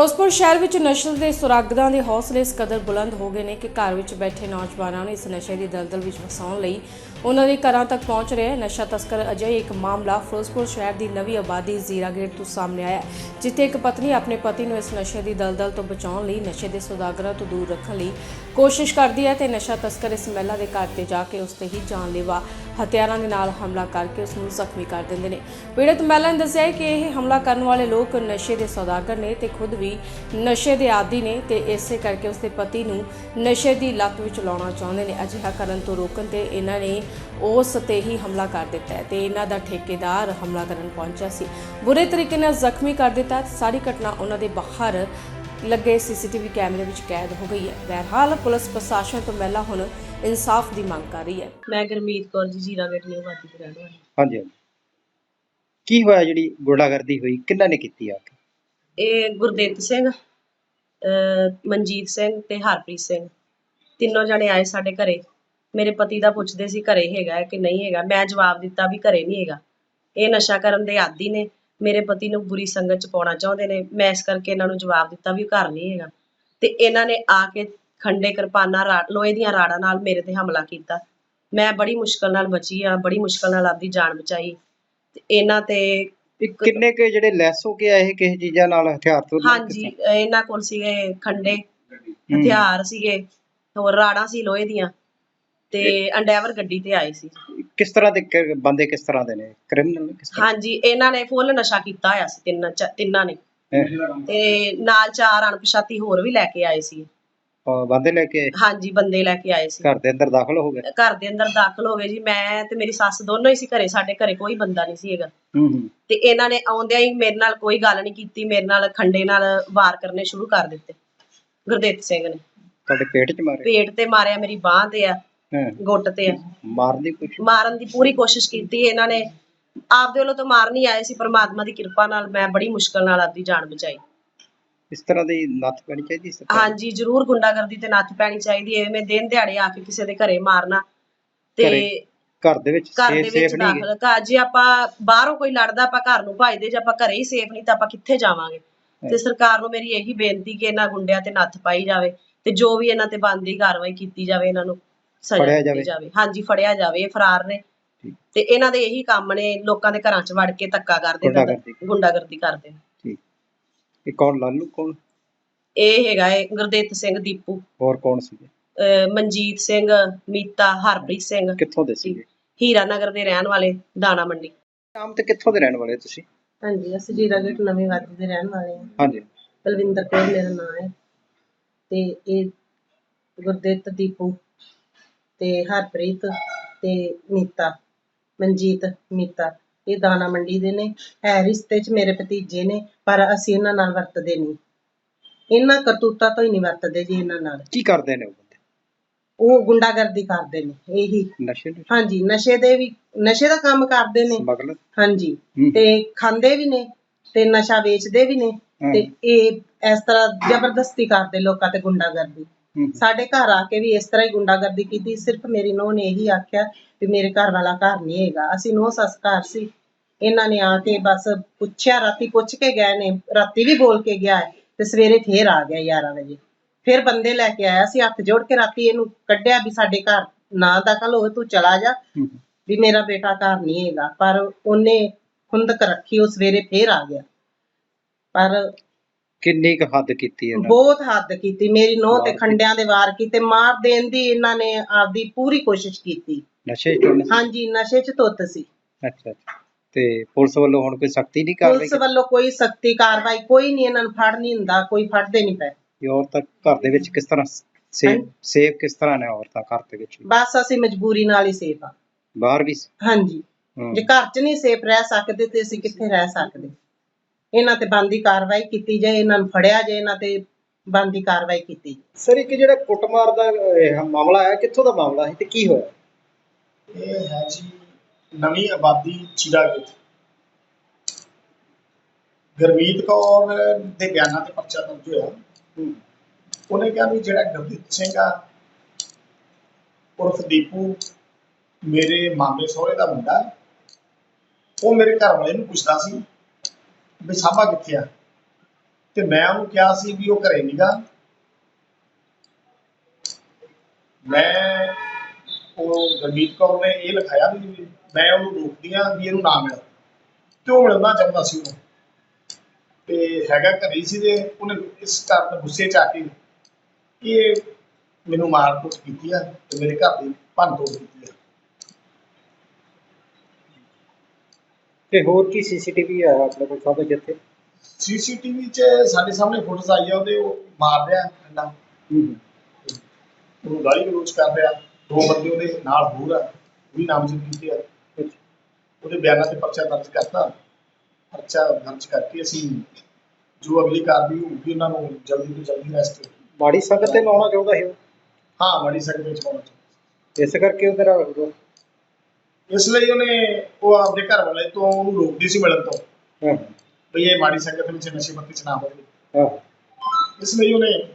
ਫਿਰੋਜ਼ਪੁਰ ਸ਼ਹਿਰ ਵਿੱਚ ਨਸ਼ਲ ਦੇ ਸੁਰਾਗਦਾਂ ਦੇ ਹੌਸਲੇ ਇਸ ਕਦਰ ਬੁਲੰਦ ਹੋ ਗਏ ਨੇ ਕਿ ਘਰ ਵਿੱਚ ਬੈਠੇ ਨੌਜਵਾਨਾਂ ਨੂੰ ਇਸ ਨਸ਼ੇ ਦੀ ਦਲਦਲ ਵਿੱਚ ਫਸਾਉਣ ਲਈ ਉਹਨਾਂ ਦੇ ਘਰਾਂ ਤੱਕ ਪਹੁੰਚ ਰਿਹਾ ਹੈ। ਨਸ਼ਾ ਤਸਕਰ ਅਜਿਹੇ ਇੱਕ ਮਾਮਲਾ ਫਿਰੋਜ਼ਪੁਰ ਸ਼ਹਿਰ ਦੀ ਨਵੀਂ ਆਬਾਦੀ ਜ਼ੀਰਾ ਗੇਟ ਤੋਂ ਸਾਹਮਣੇ ਆਇਆ ਜਿੱਥੇ ਇੱਕ ਪਤਨੀ ਆਪਣੇ ਪਤੀ ਨੂੰ ਇਸ ਨਸ਼ੇ ਦੀ ਦਲਦਲ ਤੋਂ ਬਚਾਉਣ ਲਈ ਨਸ਼ੇ ਦੇ ਸੁਦਾਗਰਾਂ ਤੋਂ ਦੂਰ ਰੱਖਣ ਲਈ ਕੋਸ਼ਿਸ਼ ਕਰਦੀ ਹੈ ਤੇ ਨਸ਼ਾ ਤਸਕਰ ਇਸ ਮਹਿਲਾ ਦੇ ਘਰ ਤੇ ਜਾ ਕੇ ਉਸ ਤੇ ਹੀ ਜਾਨਲੇਵਾ ਹਥਿਆਰਾਂ ਦੇ ਨਾਲ ਹਮਲਾ ਕਰਕੇ ਉਸ ਨੂੰ ਜ਼ਖਮੀ ਕਰ ਦਿੰਦੇ ਨੇ। ਪੀੜਤ ਮਹਿਲਾ ਨੇ ਦੱਸਿਆ ਕਿ ਇਹ ਹਮਲਾ ਕਰਨ ਵਾਲੇ ਲੋਕ ਨਸ਼ੇ ਦੇ ਸੌਦਾਗਰ ਨੇ ਤੇ ਖੁਦ ਵੀ ਨਸ਼ੇ ਦੇ ਆਦੀ ਨੇ ਤੇ ਇਸੇ ਕਰਕੇ ਉਸਦੇ ਪਤੀ ਨੂੰ ਨਸ਼ੇ ਦੀ ਲੱਤ ਵਿੱਚ ਲਾਉਣਾ ਚਾਹੁੰਦੇ ਨੇ। ਅਜਿਹਾ ਕਰਨ ਤੋਂ ਰੋਕਣ ਤੇ ਇਹਨਾਂ ਨੇ ਉਸ ਤੇ ਹੀ ਹਮਲਾ ਕਰ ਦਿੱਤਾ ਹੈ ਤੇ ਇਹਨਾਂ ਦਾ ਠੇਕੇਦਾਰ ਹਮਲਾ ਕਰਨ ਪਹੁੰਚਿਆ ਸੀ। ਬੁਰੇ ਤਰੀਕੇ ਨਾਲ ਜ਼ਖਮੀ ਕਰ ਦਿੱਤਾ ਸਾਰੀ ਘਟਨਾ ਉਹਨਾਂ ਦੇ ਬਾਹਰ ਲੱਗੇ ਸੀਸੀਟੀਵੀ ਕੈਮਰੇ ਵਿੱਚ ਕੈਦ ਹੋ ਗਈ ਹੈ। ਬਹਰਹਾਲ ਪੁਲਿਸ ਪ੍ਰਸ਼ਾਸਨ ਤੋਂ ਮਹਿਲਾ ਹੁਣ ਇਨਸਾਫ ਦੀ ਮੰਗ ਕਰ ਰਹੀ ਹੈ। ਮੈਂ ਗੁਰਮੀਤ ਕੌਰ ਜੀ ਜੀਰਾ ਗੇਟ ਨਿਊ ਵਾਦੀ ਦੇ ਰਹਿਣ ਵਾਲੀ। ਹਾਂਜੀ ਹਾਂਜੀ। ਕੀ ਹੋਇਆ ਜਿਹੜੀ ਗੁੰਡਾਗਰਦੀ ਹੋਈ? ਕਿੰਨਾ ਨੇ ਕੀਤੀ ਆ? ਕੇ ਇਹ ਗੁਰਦੇਵ ਸਿੰਘ ਅਹ ਮਨਜੀਤ ਸਿੰਘ ਤੇ ਹਰਪ੍ਰੀਤ ਸਿੰਘ। ਤਿੰਨੋਂ ਜਣੇ ਆਏ ਸਾਡੇ ਘਰੇ। ਮੇਰੇ ਪਤੀ ਦਾ ਪੁੱਛਦੇ ਸੀ ਘਰੇ ਹੈਗਾ ਹੈ ਕਿ ਨਹੀਂ ਹੈਗਾ? ਮੈਂ ਜਵਾਬ ਦਿੱਤਾ ਵੀ ਘਰੇ ਨਹੀਂ ਹੈਗਾ। ਇਹ ਨਸ਼ਾ ਕਰਨ ਦੇ ਆਦੀ ਨੇ। ਮੇਰੇ ਪਤੀ ਨੂੰ ਬੁਰੀ ਸੰਗਤ ਚ ਪਾਉਣਾ ਚਾਹੁੰਦੇ ਨੇ। ਮੈਂ ਇਸ ਕਰਕੇ ਇਹਨਾਂ ਨੂੰ ਜਵਾਬ ਦਿੱਤਾ ਵੀ ਘਰ ਨਹੀਂ ਹੈਗਾ। ਤੇ ਇਹਨਾਂ ਨੇ ਆ ਕੇ ਖੰਡੇ ਕਿਰਪਾਨਾਂ ਲੋਹੇ ਦੀਆਂ ਰਾੜਾਂ ਨਾਲ ਮੇਰੇ ਤੇ ਹਮਲਾ ਕੀਤਾ। ਮੈਂ ਬੜੀ ਮੁਸ਼ਕਲ ਨਾਲ ਬਚੀ ਆ ਬੜੀ ਮੁਸ਼ਕਲ ਨਾਲ ਆਪਦੀ ਜਾਨ ਬਚਾਈ। ਤੇ ਇਹਨਾਂ ਤੇ ਇਹ ਕਿੰਨੇ ਕੁ ਜਿਹੜੇ ਲੈਸ ਹੋ ਕੇ ਆਏ ਕਿਸੇ ਚੀਜ਼ਾਂ ਨਾਲ ਹਥਿਆਰ ਤੋਂ ਹਾਂਜੀ ਇਹਨਾਂ ਕੋਲ ਸੀਗੇ ਖੰਡੇ ਹਥਿਆਰ ਸੀਗੇ ਹੋਰ ਰਾੜਾਂ ਸੀ ਲੋਹੇ ਦੀਆਂ। ਤੇ ਅੰਡੈਵਰ ਗੱਡੀ ਤੇ ਆਏ ਸੀ। ਕਿਸ ਤਰ੍ਹਾਂ ਦੇ ਬੰਦੇ ਕਿਸ ਤਰ੍ਹਾਂ ਦੇ ਨੇ? ਕ੍ਰਿਮੀਨਲ ਕਿਸ ਤਰ੍ਹਾਂ? ਹਾਂਜੀ ਇਹਨਾਂ ਨੇ ਫੁੱਲ ਨਸ਼ਾ ਕੀਤਾ ਹੋਇਆ ਸੀ ਤਿੰਨ ਤਿੰਨਾਂ ਨੇ? ਤੇ ਨਾਲ ਚਾਰ ਅਣਪਛਾਤੀ ਹੋਰ ਵੀ ਲੈ ਕੇ ਆਏ ਸੀ। ਬੰਦੇ ਲੈ ਕੇ ਆਏ? ਹਾਂਜੀ ਬੰਦੇ ਲੈ ਕੇ ਆਏ ਸੀ। ਘਰ ਦੇ ਅੰਦਰ ਦਾਖਲ ਹੋ ਗਏ? ਘਰ ਦੇ ਅੰਦਰ ਦਾਖਲ ਹੋ ਗਏ ਜੀ। ਮੈਂ ਤੇ ਮੇਰੀ ਸੱਸ ਦੋਨੋਂ ਹੀ ਸੀ ਘਰੇ। ਸਾਡੇ ਘਰੇ ਕੋਈ ਬੰਦਾ ਨਹੀਂ ਸੀ ਹੈਗਾ। ਹੂੰ ਹੂੰ। ਤੇ ਇਹਨਾਂ ਨੇ ਆਉਂਦਿਆਂ ਹੀ ਮੇਰੇ ਨਾਲ ਕੋਈ ਗੱਲ ਨਹੀਂ ਕੀਤੀ। ਮੇਰੇ ਨਾਲ ਖੰਡੇ ਨਾਲ ਵਾਰ ਕਰਨੇ ਸ਼ੁਰੂ ਕਰ ਦਿੱਤੇ। ਗੁਰਦੇਵ ਸਿੰਘ ਨੇ। ਤੁਹਾਡੇ ਪੇਟ 'ਚ ਮਾਰੇ ਪੇਟ ਤੇ ਮਾਰਿਆ। ਮੇਰੀ ਬਾਹ ਤੇ ਆ ਹਾਂ। ਗੁੱਟ ਤੇ ਆ। ਮਾਰਨ ਦੀ ਕੋਸ਼ਿਸ਼? ਮਾਰਨ ਦੀ ਪੂਰੀ ਕੋਸ਼ਿਸ਼ ਕੀਤੀ ਇਹਨਾਂ ਨੇ। ਆਪਦੇ ਵੱਲੋਂ ਤਾਂ ਮਾਰ ਨਹੀਂ ਆਏ ਸੀ। ਪਰਮਾਤਮਾ ਦੀ ਕਿਰਪਾ ਨਾਲ ਮੈਂ ਬੜੀ ਮੁਸ਼ਕਲ ਨਾਲ ਆਪਦੀ ਜਾਨ ਬਚਾਈ। ਇਸ ਤਰ੍ਹਾਂ ਦੀ ਨੱਥ ਪੈਣੀ ਚਾਹੀਦੀ ਸਰਕਾਰ ਨੂੰ। ਹਾਂਜੀ ਜ਼ਰੂਰ ਗੁੰਡਾਗਰਦੀ ਤੇ ਨੱਥ ਪੈਣੀ ਚਾਹੀਦੀ ਹੈ ਐਵੇਂ ਦਿਨ ਦਿਹਾੜੇ ਆ ਕੇ ਕਿਸੇ ਦੇ ਘਰੇ ਮਾਰਨਾ ਤੇ ਘਰੇ ਘਰ ਦੇ ਵਿੱਚ ਘਰ ਦੇ ਸੇਫ ਵਿੱਚ ਸੇਫ ਨਹੀਂ ਦਾਖਲ ਘਰ ਜੇ ਆਪਾਂ ਬਾਹਰੋਂ ਕੋਈ ਲੜਦਾ ਆਪਾਂ ਘਰ ਨੂੰ ਭਜਦੇ ਜੇ ਆਪਾਂ ਘਰੇ ਹੀ ਸੇਫ ਨਹੀਂ ਤਾਂ ਆਪਾਂ ਕਿੱਥੇ ਜਾਵਾਂਗੇ ਤੇ ਸਰਕਾਰ ਨੂੰ ਮੇਰੀ ਇਹੀ ਬੇਨਤੀ ਕਿ ਇਹਨਾਂ ਗੁੰਡਿਆਂ ਤੇ ਨੱਥ ਪਾਈ ਜਾਵੇ ਤੇ ਜੋ ਵੀ ਇਹਨਾਂ ਤੇ ਬਣਦੀ ਕਾਰਵਾਈ ਕੀਤੀ ਜਾਵੇ ਇਹਨਾਂ ਨੂੰ ਸਜ਼ਾ ਫੜਿਆ ਦਿੱਤੀ ਜਾਵੇ। ਜਾਵੇ ਹਾਂਜੀ ਫੜਿਆ ਜਾਵੇ ਇਹ ਫਰਾਰ ਨੇ ਠੀਕ। ਤੇ ਇਹਨਾਂ ਦੇ ਇਹੀ ਕੰਮ ਨੇ ਲੋਕਾਂ ਦੇ ਘਰਾਂ 'ਚ ਵੜ ਕੇ ਧੱਕਾ ਕਰਦੇ ਤੇ ਗੁੰਡਾਗਰਦੀ। ਗੁੰਡਾਗਰਦੀ ਕਰਦੇ ਇਹ ਕੌਣ ਲਾਲੂ ਕੌਣ? ਇਹ ਹੈਗਾ ਏ ਗੁਰਦੇਵ ਸਿੰਘ ਦੀਪੂ। ਹੋਰ ਕੌਣ ਸੀਗੇ? ਅਹ ਮਨਜੀਤ ਸਿੰਘ ਮੀਤਾ ਹਰਪ੍ਰੀਤ ਸਿੰਘ। ਕਿੱਥੋਂ ਦੇ ਸੀਗੇ? ਹੀਰਾ ਨਗਰ ਦੇ ਰਹਿਣ ਵਾਲੇ ਦਾਣਾ ਮੰਡੀ। ਆਮ ਤੇ ਕਿੱਥੋਂ ਦੇ ਰਹਿਣ ਵਾਲੇ ਤੁਸੀਂ? ਹਾਂਜੀ ਅਸੀਂ ਜੀਰਾ ਗੇਟ ਨਵੇਂ ਵਾਦੀ ਦੇ ਰਹਿਣ ਵਾਲੇ ਹਾਂ। ਹਾਂਜੀ। ਬਲਵਿੰਦਰ ਕੌਰ ਮੇਰਾ ਨਾਮ ਹੈ। ਤੇ ਇਹ ਗੁਰਦਿੱਤ ਦੀਪੂ ਤੇ ਹਰਪ੍ਰੀਤ ਤੇ ਮੀਤਾ ਮਨਜੀਤ ਮੀਤਾ। ਇਹ ਦਾਣਾ ਮੰਡੀ ਦੇ ਨੇ ਹੈ ਰਿਸ਼ਤੇ 'ਚ ਮੇਰੇ ਭਤੀਜੇ ਨੇ ਪਰ ਅਸੀਂ ਇਹਨਾਂ ਨਾਲ ਵਰਤਦੇ ਨਹੀਂ। ਇਹਨਾਂ ਕਰਤੂਤਾਂ ਤੋਂ ਹੀ ਨਹੀਂ ਵਰਤਦੇ ਜੀ ਇਹਨਾਂ ਨਾਲ। ਕੀ ਕਰਦੇ ਨੇ ਉਹ ਬੰਦੇ? ਉਹ ਗੁੰਡਾਗਰਦੀ ਕਰਦੇ ਨੇ ਇਹੀ। ਨਸ਼ੇ ਨੂੰ ਹਾਂਜੀ ਨਸ਼ੇ ਦੇ ਵੀ ਨਸ਼ੇ ਦਾ ਕੰਮ ਕਰਦੇ ਨੇ। ਸਮਗਲਰ? ਹਾਂਜੀ ਹੂੰ। ਤੇ ਖਾਂਦੇ ਵੀ ਨੇ ਤੇ ਨਸ਼ਾ ਵੇਚਦੇ ਵੀ ਨੇ ਹਾਂ। ਤੇ ਇਹ ਇਸ ਤਰ੍ਹਾਂ ਜ਼ਬਰਦਸਤੀ ਕਰਦੇ ਲੋਕਾਂ ਤੇ ਗੁੰਡਾਗਰਦੀ। ਹੂੰ। ਸਾਡੇ ਘਰ ਆ ਕੇ ਵੀ ਇਸ ਤਰ੍ਹਾਂ ਹੀ ਗੁੰਡਾਗਰਦੀ ਕੀਤੀ ਸਿਰਫ ਮੇਰੀ ਨੂੰਹ ਨੇ ਇਹੀ ਆਖਿਆ ਵੀ ਮੇਰੇ ਘਰ ਵਾਲਾ ਘਰ ਨਹੀਂ ਹੈਗਾ। ਅਸੀਂ ਨੂੰਹ ਸੱਸ ਘਰ ਸੀ ਇਹਨਾਂ ਨੇ ਆ ਕੇ ਬਸ ਪੁੱਛਿਆ ਰਾਤੀ ਪੁੱਛ ਕੇ ਗਏ ਨੇ ਰਾਤੀ ਵੀ ਬੋਲ ਕੇ ਗਿਆ ਤੇ ਸਵੇਰੇ ਫੇਰ ਆ ਗਿਆ 11 ਵਜੇ। ਫਿਰ ਬੰਦੇ ਲੈ ਕੇ ਆਇਆ ਸੀ ਹੱਥ ਜੋੜ ਕੇ ਰਾਤੀ ਇਹਨੂੰ ਕੱਢਿਆ ਵੀ ਸਾਡੇ ਘਰ ਨਾ ਦਖਲ ਹੋਵੇ ਤੂੰ ਚਲਾ ਜਾ। ਵੀ ਮੇਰਾ ਬੇਟਾ ਘਰ ਨਹੀਂ ਹੈਗਾ। ਪਰ ਉਹਨੇ ਖੁੰਦਕ ਰੱਖੀ ਉਹ ਸਵੇਰੇ ਫੇਰ ਆ ਗਿਆ। ਪਰ ਕਿੰਨੀ ਕੁ ਹੱਦ ਕੀਤੀ ਇਹਨਾਂ ਨੇ? ਬਹੁਤ ਹੱਦ ਕੀਤੀ। ਮੇਰੀ ਨੋਹ ਤੇ ਵਾਰ ਖੰਡਿਆਂ ਦੇ ਵਾਰ ਕੀਤੇ। ਮਾਰ ਦੇਣ ਦੀ ਇਹਨਾਂ ਨੇ ਆਪਦੀ ਪੂਰੀ ਕੋਸ਼ਿਸ਼ ਕੀਤੀ। ਨਸ਼ੇ ਚ ਨੇ? ਹਾਂਜੀ ਨਸ਼ੇ 'ਚ ਧੁੱਤ ਸੀ। ਅੱਛਾ ਅੱਛਾ। ਤੇ ਪੁਲਿਸ ਵੱਲੋਂ ਹੁਣ ਕੋਈ ਸਖਤੀ ਨਹੀਂ ਕਰ ਰਹੀ ਪੁਲਿਸ ਵੱਲੋਂ ਕੋਈ ਸਖਤੀ ਕਾਰਵਾਈ ਕੋਈ ਨਹੀਂ ਇਹਨਾਂ ਨੂੰ ਫੜ ਨਹੀਂ ਹੁੰਦਾ ਕੋਈ ਫੜਦੇ ਨਹੀਂ ਪਏ। ਕਿ ਔਰਤਾਂ ਘਰ ਦੇ ਵਿੱਚ ਕਿਸ ਤਰ੍ਹਾਂ ਸੇਫ ਹਾਂਜੀ। ਸੇਫ ਕਿਸ ਤਰ੍ਹਾਂ ਨੇ ਔਰਤਾਂ ਘਰ ਦੇ ਵਿੱਚ? ਬਸ ਅਸੀਂ ਮਜਬੂਰੀ ਨਾਲ ਹੀ ਸੇਫ ਆ। ਬਾਹਰ ਵੀ ਹਾਂਜੀ। ਜੇ ਘਰ 'ਚ ਨਹੀਂ ਸੇਫ ਰਹਿ ਸਕਦੇ ਤੇ ਅਸੀਂ ਕਿੱਥੇ ਰਹਿ ਸਕਦੇ? ਇਹਨਾਂ ਤੇ ਬੰਦੀ ਕਾਰਵਾਈ ਕੀਤੀ ਜਾਏ ਇਹਨਾਂ ਨੂੰ ਫੜਿਆ ਜਾਏ ਇਹਨਾਂ ਤੇ ਬੰਦੀ ਕਾਰਵਾਈ ਕੀਤੀ ਜਾਏ। ਸਰ ਇੱਕ ਜਿਹੜਾ ਕੁੱਟਮਾਰ ਦਾ ਅਹ, ਮਾਮਲਾ ਹੈ ਕਿੱਥੋਂ ਦਾ ਮਾਮਲਾ ਹੈ ਤੇ ਕੀ ਹੋਇਆ? ਇਹ ਹੈ ਜੀ ਨਵੀਂ ਆਬਾਦੀ ਚਿਰਾਗਿਤ ਗੁਰਮੀਤ ਕੌਰ ਦੇ ਬਿਆਨਾਂ ਤੇ ਪਰਚਾ ਦਰਜ ਹੋਇਆ। ਉਹਨੇ ਕਿਹਾ ਵੀ ਜਿਹੜਾ ਗੁਰਦੀਪ ਸਿੰਘ ਆ, ਉਰਫ ਦੀਪੂ, ਮੇਰੇ ਮਾਮੇ ਸਹੁਰੇ ਦਾ ਮੁੰਡਾ, ਉਹ ਮੇਰੇ ਘਰ ਵਾਲੇ ਨੂੰ ਪੁੱਛਦਾ ਸੀ ਵੀ ਸਾਬਾ ਕਿੱਥੇ ਆ? ਤੇ ਮੈਂ ਉਹਨੂੰ ਕਿਹਾ ਸੀ ਵੀ ਉਹ ਘਰੇ ਨੀਗਾ। ਮੈਂ, ਉਹ ਗੁਰਮੀਤ ਕੌਰ ਨੇ ਇਹ ਲਿਖਾਇਆ ਵੀ ਮੈਂ ਉਹਨੂੰ ਰੋਕਦੀ ਆ ਵੀ ਇਹਨੂੰ ਨਾ ਮਿਲ ਤੇ ਉਹ ਮਿਲਣਾ ਚਾਹੁੰਦਾ ਸੀ ਉਹਨੂੰ। ਤੇ ਹੈਗਾ ਘਰੇ ਸੀ ਤੇ ਉਹਨੇ ਇਸ ਕਾਰਨ ਗੁੱਸੇ ਚ ਆ ਕੇ ਇਹ ਮੈਨੂੰ ਮਾਰ ਕੁੱਟ ਕੀਤੀ ਆ ਤੇ ਮੇਰੇ ਘਰ ਦੀ ਭੰਨ ਤੋੜ ਕੀਤੀ ਆ। ਤੇ ਹੋਰ ਕੀ ਸੀਸੀਟੀਵੀ ਆ ਆਪਣੇ ਕੋਲ ਸਾਹਮਣੇ ਜਿੱਥੇ ਸੀਸੀਟੀਵੀ 'ਚ ਸਾਡੇ ਸਾਹਮਣੇ ਫੋਟੋਸ ਆਈ ਆ ਉਹਦੇ ਉਹ ਮਾਰ ਰਿਹਾ ਹੂੰ। ਉਹਨੂੰ ਗਾਲੀ ਗਲੋਚ ਕਰ ਰਿਹਾ। ਦੋ ਬੰਦੇ ਉਹਦੇ ਨਾਲ ਹੋਰ ਆ ਉਹ ਵੀ ਨਾਮਜ਼ਦ ਕੀਤੇ ਆ। ਅੱਛਾ। ਉਹਦੇ ਬਿਆਨਾਂ ਤੇ ਪਰਚਾ ਦਰਜ ਕਰਤਾ। ਪਰਚਾ ਦਰਜ ਕਰਕੇ ਅਸੀਂ ਜੋ ਅਗਲੀ ਕਾਰਵਾਈ ਹੋਊਗੀ ਉਹਨਾਂ ਨੂੰ ਜਲਦੀ ਤੋਂ ਜਲਦੀ ਅਰੈਸਟ ਮਾੜੀ ਸੰਗਤ ਤੇ ਲਾਉਣਾ ਚਾਹੁੰਦਾ ਸੀ ਉਹ? ਹਾਂ ਮਾੜੀ ਸਖਤ ਵਿੱਚ ਪਾਉਣਾ ਚਾਹੀਦਾ ਇਸ ਕਰਕੇ ਉਹਦੇ ਨਾਲ ਇਸ ਲਈ ਉਹਨੇ ਉਹ ਆਪਦੇ ਘਰ ਵਾਲੇ ਤੋਂ ਉਹਨੂੰ ਰੋਕਦੀ ਸੀ ਮਿਲਣ ਤੋਂ। ਹਾਂ। ਵੀ ਇਹ ਮਾੜੀ ਸੰਗਤ ਵਿੱਚ ਨਸ਼ੇ ਪੱਤੇ ਚ ਨਾ ਹੋਵੇ। ਹਾਂ। ਇਸ ਲਈ ਉਹਨੇ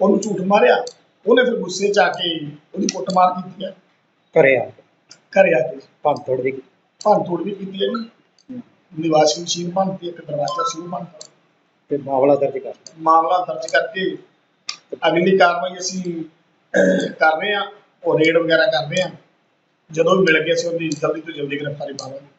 ਉਹਨੂੰ ਝੂਠ ਮਾਰਿਆ। ਉਹਨੇ ਫਿਰ ਗੁੱਸੇ ਚ ਆ ਕੇ ਉਹਦੀ ਕੁੱਟਮਾਰ ਕੀਤੀ ਹੈ ਘਰੇ ਆ ਘਰੇ ਆ ਕੇ ਭੰਨ ਤੋੜ ਦੀ ਭੰਨ ਤੋੜ ਵੀ ਕੀਤੀ ਹੈ ਜੀ। ਨਿਵਾਸੀ ਮਸ਼ੀਨ ਭੰਨਤੀ ਇੱਕ ਦਰਵਾਜ਼ਾ ਸੀ ਉਹ ਭੰਨਤਾ ਤੇ ਮਾਮਲਾ ਦਰਜ ਕਰ ਮਾਮਲਾ ਦਰਜ ਕਰਕੇ ਅਗਲੀ ਕਾਰਵਾਈ ਅਸੀਂ ਕਰ ਰਹੇ ਹਾਂ ਉਹ ਰੇਡ ਵਗੈਰਾ ਕਰ ਰਹੇ ਹਾਂ। ਜਦੋਂ ਵੀ ਮਿਲ ਗਿਆ ਅਸੀਂ ਉਹਦੀ ਜਲਦੀ ਤੋਂ ਜਲਦੀ ਗ੍ਰਿਫਤਾਰੀ ਪਾਵਾਂਗੇ